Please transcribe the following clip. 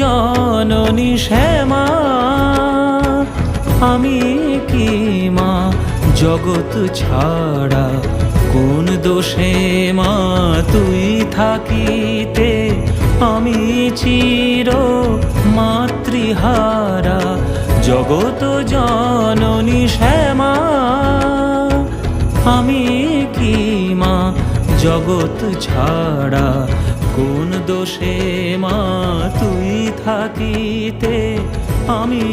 জননী শ্যামা, আমি কি মা? জগৎ ছাড়া কোন দোষে মা? তুই থাকিতে আমি চির মাতৃহারা। জগত জননী শ্যামা, আমি কি মা? জগৎ ছাড়া কোন দোষে মা তুই থাকিতে আমি